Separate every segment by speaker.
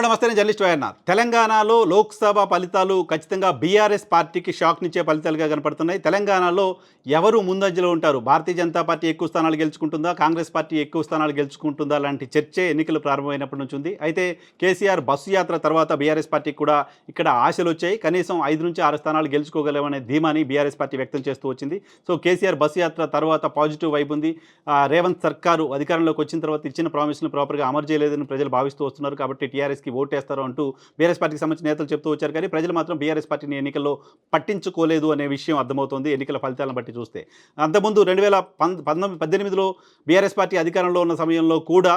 Speaker 1: Hello నమస్తే నేను journalist YNR తెలంగాణలో లోక్సభ ఫలితాలు ఖచ్చితంగా బీఆర్ఎస్ పార్టీకి షాక్ నిచ్చే ఫలితాలుగా కనపడుతున్నాయి. తెలంగాణలో ఎవరు ముందంజలో ఉంటారు? భారతీయ జనతా పార్టీ ఎక్కువ స్థానాలు గెలుచుకుంటుందా? కాంగ్రెస్ పార్టీ ఎక్కువ స్థానాలు గెలుచుకుంటుందా? లాంటి చర్చే ఎన్నికలు ప్రారంభమైనప్పటి నుంచి ఉంది. అయితే కేసీఆర్ బస్సు యాత్ర తర్వాత బీఆర్ఎస్ పార్టీకి కూడా ఇక్కడ ఆశలు వచ్చాయి. కనీసం ఐదు నుంచి ఆరు స్థానాలు గెలుచుకోగలమనే ధీమాని బీఆర్ఎస్ పార్టీ వ్యక్తం చేస్తూ వచ్చింది. సో కేసీఆర్ బస్సు యాత్ర తర్వాత పాజిటివ్ వైపు ఉంది. రేవంత్ సర్కారు అధికారంలోకి వచ్చిన తర్వాత ఇచ్చిన ప్రామిస్ను ప్రాపర్గా అమలు చేయలేదని ప్రజలు భావిస్తూ వస్తున్నారు. కాబట్టి టీఆర్ఎస్కి ఓటేస్తారు అంటూ బీఆర్ఎస్ పార్టీకి సంబంధించిన నేతలు చెప్తూ వచ్చారు. కానీ ప్రజలు మాత్రం బీఆర్ఎస్ పార్టీని ఎన్నికల్లో పట్టించుకోలేదు అనే విషయం అర్థమవుతోంది ఎన్నికల ఫలితాలను బట్టి చూస్తే. అంతకుముందు రెండు వేల పంతొమ్మిది పద్దెనిమిదిలో బీఆర్ఎస్ పార్టీ అధికారంలో ఉన్న సమయంలో కూడా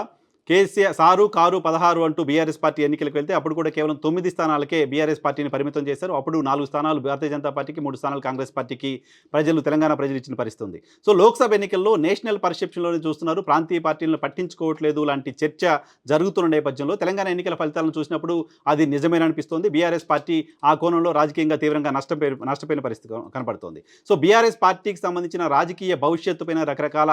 Speaker 1: కేసీఆర్ సారు కారు పదహారు అంటూ బీఆర్ఎస్ పార్టీ ఎన్నికలకు వెళ్తే అప్పుడు కూడా కేవలం తొమ్మిది స్థానాలకే బీఆర్ఎస్ పార్టీని పరిమితం చేశారు. అప్పుడు నాలుగు స్థానాలు భారతీయ జనతా పార్టీకి మూడు స్థానాలు కాంగ్రెస్ పార్టీకి ప్రజలు తెలంగాణ ప్రజలు ఇచ్చిన పరిస్థితి ఉంది సో లోక్సభ ఎన్నికల్లో నేషనల్ పర్సెప్షన్లోనే చూస్తున్నారు. ప్రాంతీయ పార్టీలను పట్టించుకోవట్లేదు లాంటి చర్చ జరుగుతున్న నేపథ్యంలో తెలంగాణ ఎన్నికల ఫలితాలను చూసినప్పుడు అది నిజమేనా అనిపిస్తోంది. బీఆర్ఎస్ పార్టీ ఆ కోణంలో రాజకీయంగా తీవ్రంగా నష్టపోయి నష్టపోయిన పరిస్థితి కనపడుతోంది. సో బీఆర్ఎస్ పార్టీకి సంబంధించిన రాజకీయ భవిష్యత్తు పైన రకరకాల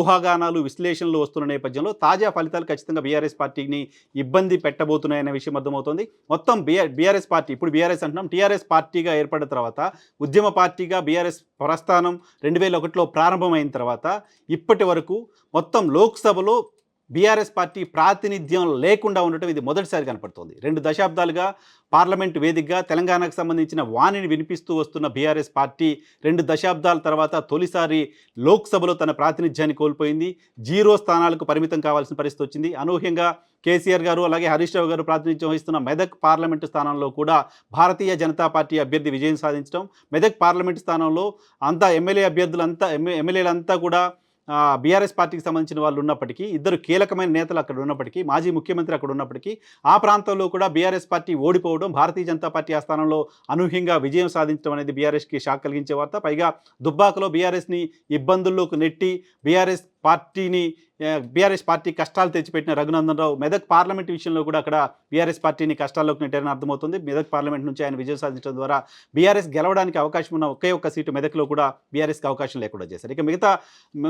Speaker 1: ఊహాగానాలు విశ్లేషణలు వస్తున్న నేపథ్యంలో తాజా ఫలితాలు ఖచ్చితంగా బీఆర్ఎస్ పార్టీని ఇబ్బంది పెట్టబోతున్నాయనే విషయం అర్థమవుతోంది. మొత్తం బీఆర్ బీఆర్ఎస్ పార్టీ ఇప్పుడు బీఆర్ఎస్ అంటున్నాం టీఆర్ఎస్ పార్టీగా ఏర్పడిన తర్వాత ఉద్యమ పార్టీగా బీఆర్ఎస్ ప్రస్థానం రెండు వేల ఒకటిలో ప్రారంభమైన తర్వాత ఇప్పటి వరకు మొత్తం లోక్సభలో బీఆర్ఎస్ పార్టీ ప్రాతినిధ్యం లేకుండా ఉండటం ఇది మొదటిసారి కనపడుతోంది. రెండు దశాబ్దాలుగా పార్లమెంట్ వేదికగా తెలంగాణకు సంబంధించిన వాణిని వినిపిస్తూ వస్తున్న బీఆర్ఎస్ పార్టీ రెండు దశాబ్దాల తర్వాత తొలిసారి లోక్సభలో తన ప్రాతినిధ్యాన్ని కోల్పోయింది. జీరో స్థానాలకు పరిమితం కావాల్సిన పరిస్థితి వచ్చింది. అనూహ్యంగా కేసీఆర్ గారు అలాగే హరీష్ రావు గారు ప్రాతినిధ్యం వహిస్తున్న మెదక్ పార్లమెంటు స్థానంలో కూడా భారతీయ జనతా పార్టీ అభ్యర్థి విజయం సాధించడం. మెదక్ పార్లమెంటు స్థానంలో అంతా ఎమ్మెల్యే అభ్యర్థులంతా ఎమ్మె ఎమ్మెల్యేలంతా కూడా బీఆర్ఎస్ పార్టీకి సంబంధించిన వాళ్ళు ఉన్నప్పటికీ ఇద్దరు కీలకమైన నేతలు అక్కడ ఉన్నప్పటికీ మాజీ ముఖ్యమంత్రి అక్కడ ఉన్నప్పటికీ ఆ ప్రాంతంలో కూడా బీఆర్ఎస్ పార్టీ ఓడిపోవడం భారతీయ జనతా పార్టీ ఆ స్థానంలో అనూహ్యంగా విజయం సాధించడం అనేది బీఆర్ఎస్కి షాక్ కలిగించే వార్త. పైగా దుబ్బాకలో బీఆర్ఎస్ని ఇబ్బందుల్లోకి నెట్టి బీఆర్ఎస్ పార్టీని బీఆర్ఎస్ పార్టీ కష్టాలు తెచ్చిపెట్టిన రఘునందన్ రావు మెదక్ పార్లమెంట్ విషయంలో కూడా అక్కడ బీఆర్ఎస్ పార్టీని కష్టాల్లోకి నెట్టారని అర్థమవుతుంది. మెదక్ పార్లమెంట్ నుంచి ఆయన విజయం సాధించడం ద్వారా బీఆర్ఎస్ గెలవడానికి అవకాశం ఉన్న ఒకే ఒక్క సీటు మెదక్లో కూడా బీఆర్ఎస్కి అవకాశం లేకుండా చేశారు. ఇక మిగతా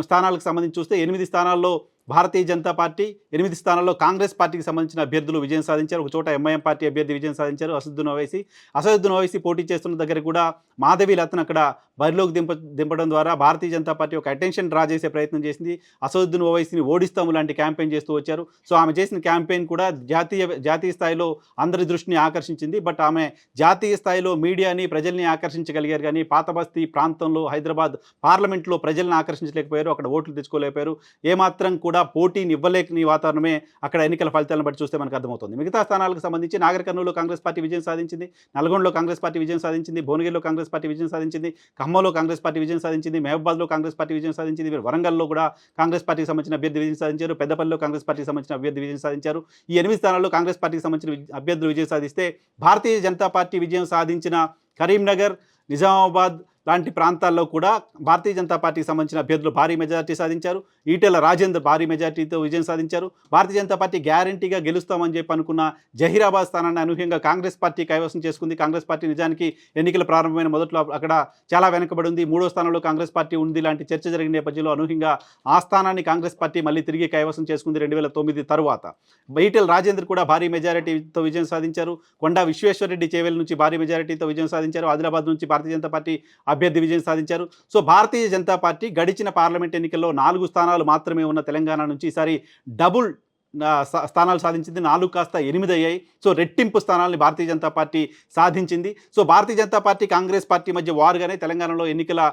Speaker 1: స్థానాలకు సంబంధించి చూస్తే ఎనిమిది స్థానాల్లో భారతీయ జనతా పార్టీ ఎనిమిది స్థానాల్లో కాంగ్రెస్ పార్టీకి సంబంధించిన అభ్యర్థులు విజయం సాధించారు. ఒక చోట ఎంఐఎం పార్టీ అభ్యర్థి విజయం సాధించారు. అసదుద్దీన్ ఓవైసీ అసదుద్దీన్ ఓవైసీ పోటీ చేస్తున్న దగ్గర కూడా మాధవి లతన్ అక్కడ బరిలోకి దింప దింపడం ద్వారా భారతీయ జనతా పార్టీ ఒక అటెన్షన్ డ్రా చేసే ప్రయత్నం చేసింది. అసదుద్దీన్ ఓవైసీని ఓడిస్తాము లాంటి క్యాంపెయిన్ చేస్తూ వచ్చారు. సో ఆమె చేసిన క్యాంపెయిన్ కూడా జాతీయ జాతీయ స్థాయిలో అందరి దృష్టిని ఆకర్షించింది. బట్ ఆమె జాతీయ స్థాయిలో మీడియాని ప్రజల్ని ఆకర్షించగలిగారు. కానీ పాతబస్తీ ప్రాంతంలో హైదరాబాద్ పార్లమెంట్లో ప్రజల్ని ఆకర్షించలేకపోయారు. అక్కడ ఓట్లు తెచ్చుకోలేకపోయారు. ఏమాత్రం కూడా కూడా పోటీని ఇవ్వలేని వాతావరణమే అక్కడ ఎన్నికల ఫలితాలను బట్టి చూస్తే మనకు అర్థమవుతుంది. మిగతా స్థానాలకు సంబంధించి నాగర్ కాంగ్రెస్ పార్టీ విజయం సాధించింది నల్గొండలో కాంగ్రెస్ పార్టీ విజయం సాధించింది భువనగిరిలో కాంగ్రెస్ పార్టీ విజయం సాధించింది ఖమ్మంలో కాంగ్రెస్ పార్టీ విజయం సాధించింది మహబాద్లో కాంగ్రెస్ పార్టీ విజయం సాధించింది వరంగల్లో కూడా కాంగ్రెస్ పార్టీకి సంబంధించిన అభ్యర్థి విజయం సాధించారు పెద్దపల్లిలో కాంగ్రెస్ పార్టీకి సంబంధించిన అభ్యర్థి విజయం సాధించారు. ఈ ఎనిమిది స్థానాల్లో కాంగ్రెస్ పార్టీకి సంబంధించిన అభ్యర్థులు విజయం సాధిస్తే భారతీయ జనతా పార్టీ విజయం సాధించిన కరీంనగర్ నిజామాబాద్ లాంటి ప్రాంతాల్లో కూడా భారతీయ జనతా పార్టీకి సంబంధించిన అభ్యర్థులు భారీ మెజార్టీ సాధించారు. ఈటెల రాజేందర్ భారీ మెజార్టీతో విజయం సాధించారు. భారతీయ జనతా పార్టీ గ్యారంటీగా గెలుస్తామని చెప్పి అనుకున్న జహీరాబాద్ స్థానాన్ని అనూహ్యంగా కాంగ్రెస్ పార్టీ కైవసం చేసుకుంది. కాంగ్రెస్ పార్టీ నిజానికి ఎన్నికలు ప్రారంభమైన మొదట్లో అక్కడ చాలా వెనకబడి ఉంది మూడో స్థానంలో కాంగ్రెస్ పార్టీ ఉంది లాంటి చర్చ జరిగిన నేపథ్యంలో అనూహ్యంగా ఆ స్థానాన్ని కాంగ్రెస్ పార్టీ మళ్ళీ తిరిగి కైవసం చేసుకుంది రెండు వేల తొమ్మిది తర్వాత. ఈటెల రాజేందర్ కూడా భారీ మెజారిటీతో విజయం సాధించారు. కొండా విశ్వేశ్వరరెడ్డి చేవేల నుంచి భారీ మెజారిటీతో విజయం సాధించారు. ఆదిలాబాద్ నుంచి భారతీయ జనతా పార్టీ అభ్యర్థి విజయం సాధించారు. సో భారతీయ జనతా పార్టీ గడిచిన పార్లమెంట్ ఎన్నికల్లో నాలుగు స్థానాలు మాత్రమే ఉన్న తెలంగాణ నుంచి ఈసారి డబుల్ స్థానాలు సాధించింది. నాలుగు కాస్త ఎనిమిది అయ్యాయి. సో రెట్టింపు స్థానాల్ని భారతీయ జనతా పార్టీ సాధించింది. So Bharatiya Janata party Congress party మధ్య వారుగానే తెలంగాణలో ఎన్నికల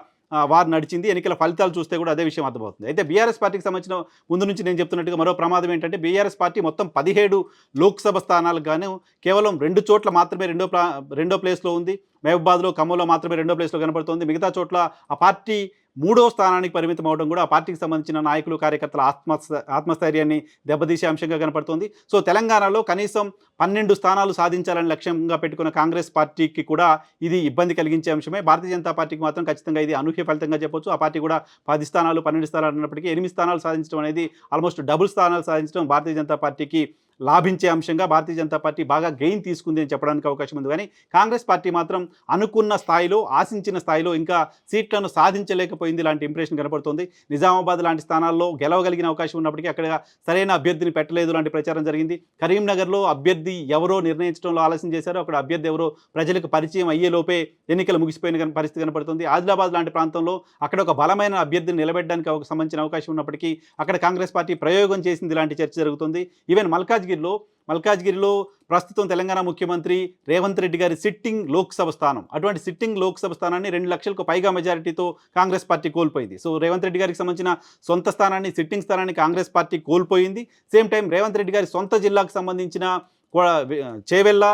Speaker 1: వారు నడిచింది. ఎన్నికల ఫలితాలు చూస్తే కూడా అదే విషయం అర్థమవుతుంది. అయితే బీఆర్ఎస్ పార్టీకి సంబంధించిన ముందు నుంచి నేను చెప్తున్నట్టుగా మరో ప్రమాదం ఏంటంటే బీఆర్ఎస్ పార్టీ మొత్తం పదిహేడు లోక్సభ స్థానాలకు గాను కేవలం రెండు చోట్ల మాత్రమే రెండో ప్లా రెండో ప్లేస్లో ఉంది. మహబూబాద్లో ఖమ్మంలో మాత్రమే రెండో ప్లేస్లో కనబడుతుంది మిగతా చోట్ల ఆ పార్టీ మూడో స్థానానికి పరిమితం అవడం కూడా ఆ పార్టీకి సంబంధించిన నాయకులు కార్యకర్తల ఆత్మ ఆత్మస్థైర్యాన్ని దెబ్బతీసే అంశంగా కనపడుతోంది. సో తెలంగాణలో కనీసం పన్నెండు స్థానాలు సాధించాలని లక్ష్యంగా పెట్టుకున్న కాంగ్రెస్ పార్టీకి కూడా ఇది ఇబ్బంది కలిగించే అంశమే. భారతీయ జనతా పార్టీకి మాత్రం ఖచ్చితంగా ఇది అనూహ్య ఫలితంగా చెప్పొచ్చు. ఆ పార్టీ కూడా పది స్థానాలు పన్నెండు స్థానాలు ఉన్నప్పటికీ ఎనిమిది స్థానాలు సాధించడం అనేది ఆల్మోస్ట్ డబుల్ స్థానాలు సాధించడం భారతీయ జనతా పార్టీకి లాభించే అంశంగా భారతీయ జనతా పార్టీ బాగా గెయిన్ తీసుకుంది అని చెప్పడానికి అవకాశం ఉంది. కానీ కాంగ్రెస్ పార్టీ మాత్రం అనుకున్న స్థాయిలో ఆశించిన స్థాయిలో ఇంకా సీట్లను సాధించలేకపోయింది లాంటి ఇంప్రెషన్ కనపడుతుంది. నిజామాబాద్ లాంటి స్థానాల్లో గెలవగలిగిన అవకాశం ఉన్నప్పటికీ అక్కడ సరైన అభ్యర్థిని పెట్టలేదు లాంటి ప్రచారం జరిగింది. కరీంనగర్లో అభ్యర్థి ఎవరో నిర్ణయించడంలో ఆలస్యం చేశారో. అక్కడ అభ్యర్థి ఎవరో ప్రజలకు పరిచయం అయ్యే లోపే ఎన్నికలు ముగిసిపోయిన పరిస్థితి కనపడుతుంది. ఆదిలాబాద్ లాంటి ప్రాంతంలో అక్కడ ఒక బలమైన అభ్యర్థిని నిలబెట్టడానికి ఒక సంబంధించిన అవకాశం ఉన్నప్పటికీ అక్కడ కాంగ్రెస్ పార్టీ ప్రయోగం చేసింది ఇలాంటి చర్చ జరుగుతుంది. ఈవెన్ మల్కాజ్గిరిలో మల్కాజ్గిరిలో ప్రస్తుతం తెలంగాణ ముఖ్యమంత్రి రేవంత్ రెడ్డి గారి సిట్టింగ్ లోక్సభ స్థానం. అటువంటి సిట్టింగ్ లోక్సభ స్థానాన్ని రెండు లక్షలకు పైగా మెజారిటీతో కాంగ్రెస్ పార్టీ కోల్పోయింది. సో రేవంత్ రెడ్డి గారికి సంబంధించిన సొంత స్థానాన్ని సిట్టింగ్ స్థానాన్ని కాంగ్రెస్ పార్టీ కోల్పోయింది. సేమ్ టైం రేవంత్ రెడ్డి గారి సొంత జిల్లాకు సంబంధించిన చేవెల్ల చేవెళ్ళ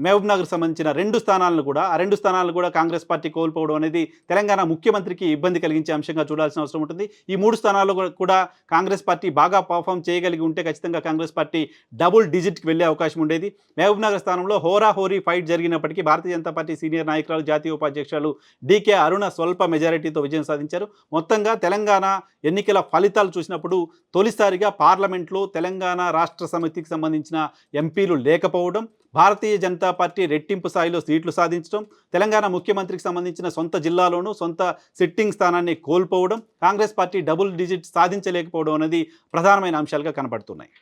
Speaker 1: మహబూబ్నగర్ సంబంధించిన రెండు స్థానాలను కూడా ఆ రెండు స్థానాలను కూడా కాంగ్రెస్ పార్టీ కోల్పోవడం అనేది తెలంగాణ ముఖ్యమంత్రికి ఇబ్బంది కలిగించే అంశంగా చూడాల్సిన అవసరం ఉంటుంది. ఈ మూడు స్థానాల్లో కూడా- కూడా కాంగ్రెస్ పార్టీ బాగా పర్ఫామ్ చేయగలిగి ఉంటే ఖచ్చితంగా కాంగ్రెస్ పార్టీ డబుల్ డిజిట్కి వెళ్ళే అవకాశం ఉండేది. మహబూబ్నగర్ స్థానంలో హోరా హోరీ ఫైట్ జరిగినప్పటికీ భారతీయ జనతా పార్టీ సీనియర్ నాయకురాలు జాతీయ ఉపాధ్యక్షులు డీకే అరుణ స్వల్ప మెజారిటీతో విజయం సాధించారు. మొత్తంగా తెలంగాణ ఎన్నికల ఫలితాలు చూసినప్పుడు తొలిసారిగా పార్లమెంట్లో తెలంగాణ రాష్ట్ర సమితికి సంబంధించిన ఎంపీలు లేకపోవడం భారతీయ జనతా పార్టీ రెట్టింపు స్థాయిలో సీట్లు సాధించడం తెలంగాణ ముఖ్యమంత్రికి సంబంధించిన సొంత జిల్లాలోనూ సొంత సిట్టింగ్ స్థానాన్ని కోల్పోవడం కాంగ్రెస్ పార్టీ డబుల్ డిజిట్ సాధించలేకపోవడం అనేది ప్రధానమైన అంశాలుగా కనబడుతున్నాయి.